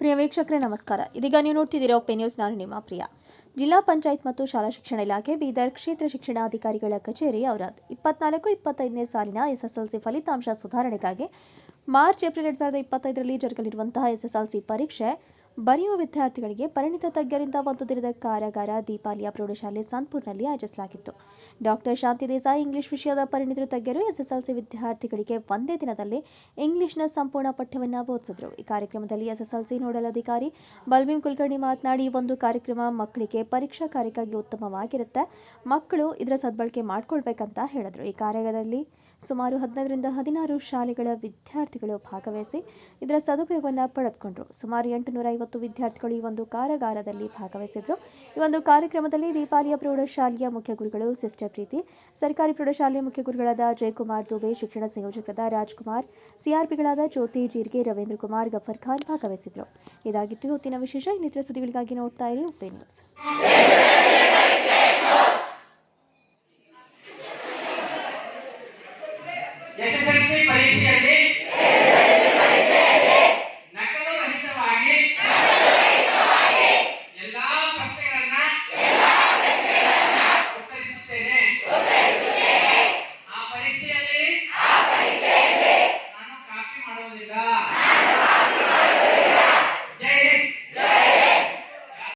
ಪ್ರಿಯ ವೀಕ್ಷಕರೇ, ನಮಸ್ಕಾರ. ಇದೀಗ ನೀವು ನೋಡ್ತಿದ್ದೀರಾ ಒಪ್ಪೆ ನ್ಯೂಸ್ ನಾನು ನಿಮ್ಮ ಪ್ರಿಯ. ಜಿಲ್ಲಾ ಪಂಚಾಯತ್ ಮತ್ತು ಶಾಲಾ ಶಿಕ್ಷಣ ಇಲಾಖೆ, ಬೀದರ್ ಕ್ಷೇತ್ರ ಶಿಕ್ಷಣಾಧಿಕಾರಿಗಳ ಕಚೇರಿ ಅವರ ಇಪ್ಪತ್ನಾಲ್ಕು, ಇಪ್ಪತ್ತೈದನೇ ಸಾಲಿನ ಎಸ್ಎಸ್ಎಲ್ಸಿ ಫಲಿತಾಂಶ ಸುಧಾರಣೆಗಾಗಿ ಮಾರ್ಚ್ ಏಪ್ರಿಲ್ ಎರಡ್ ಸಾವಿರದ ಇಪ್ಪತ್ತೈದರಲ್ಲಿ ಜರುಗಲಿರುವಂತಹ ಎಸ್ಎಸ್ಎಲ್ಸಿ ಪರೀಕ್ಷೆ ಬರೆಯುವ ವಿದ್ಯಾರ್ಥಿಗಳಿಗೆ ಪರಿಣಿತ ತಜ್ಞರಿಂದ ಒಂದು ದಿನದ ಕಾರ್ಯಾಗಾರ ದೀಪಾಲಿಯ ಪ್ರೌಢಶಾಲೆ ಸಾನ್ಪುರ್ನಲ್ಲಿ ಆಯೋಜಿಸಲಾಗಿತ್ತು. ಡಾಕ್ಟರ್ ಶಾಂತಿ ದೇಸಾಯಿ ಇಂಗ್ಲಿಷ್ ವಿಷಯದ ಪರಿಣಿತರು ತಜ್ಞರು ಎಸ್ಎಸ್ಎಲ್ಸಿ ವಿದ್ಯಾರ್ಥಿಗಳಿಗೆ ಒಂದೇ ದಿನದಲ್ಲಿ ಇಂಗ್ಲಿಷ್ನ ಸಂಪೂರ್ಣ ಪಠ್ಯವನ್ನು ಬೋಧಿಸಿದರು. ಈ ಕಾರ್ಯಕ್ರಮದಲ್ಲಿ ಎಸ್ಎಸ್ಎಲ್ಸಿ ನೋಡಲ್ ಅಧಿಕಾರಿ ಬಲ್ಬೀಂ ಕುಲಕರ್ಣಿ ಮಾತನಾಡಿ ಒಂದು ಕಾರ್ಯಕ್ರಮ ಮಕ್ಕಳಿಗೆ ಪರೀಕ್ಷಾ ಕಾರ್ಯಕ್ಕಾಗಿ ಉತ್ತಮವಾಗಿರುತ್ತೆ. ಮಕ್ಕಳು ಇದರ ಸದ್ಬಳಕೆ ಮಾಡ್ಕೊಳ್ಬೇಕಂತ ಹೇಳಿದ್ರು. ಈ ಕಾರ್ಯದಲ್ಲಿ ಸುಮಾರು ಹದಿನೈದರಿಂದ ಹದಿನಾರು ಶಾಲೆಗಳ ವಿದ್ಯಾರ್ಥಿಗಳು ಭಾಗವಹಿಸಿ ಇದರ ಸದುಪಯೋಗವನ್ನು ಪಡೆದುಕೊಂಡರು. ಸುಮಾರು ಎಂಟುನೂರ ಐವತ್ತು ವಿದ್ಯಾರ್ಥಿಗಳು ಈ ಒಂದು ಕಾರಾಗಾರದಲ್ಲಿ ಭಾಗವಹಿಸಿದ್ರು. ಈ ಒಂದು ಕಾರ್ಯಕ್ರಮದಲ್ಲಿ ದೀಪಾಲಿಯ ಪ್ರೌಢಶಾಲೆಯ ಮುಖ್ಯ ಗುರುಗಳು ಸಿಸ್ಟರ್ ಪ್ರೀತಿ, ಸರ್ಕಾರಿ ಪ್ರೌಢಶಾಲೆಯ ಮುಖ್ಯ ಗುರುಗಳಾದ ಜಯಕುಮಾರ್ ದುಬೆ, ಶಿಕ್ಷಣ ಸಂಯೋಜಕರಾದ ರಾಜ್ಕುಮಾರ್, ಸಿಆರ್ಪಿಗಳಾದ ಜ್ಯೋತಿ ಜೀರ್ಗೆ, ರವೀಂದ್ರ ಕುಮಾರ್, ಗಫರ್ ಖಾನ್ ಭಾಗವಹಿಸಿದ್ರು. ಇದಾಗಿತ್ತು ಇವತ್ತಿನ ವಿಶೇಷ. ಇನ್ನಿತರ ಸುದ್ದಿಗಳಿಗಾಗಿ ನೋಡ್ತಾ ಇರಿ ನ್ಯೂಸ್. Ese es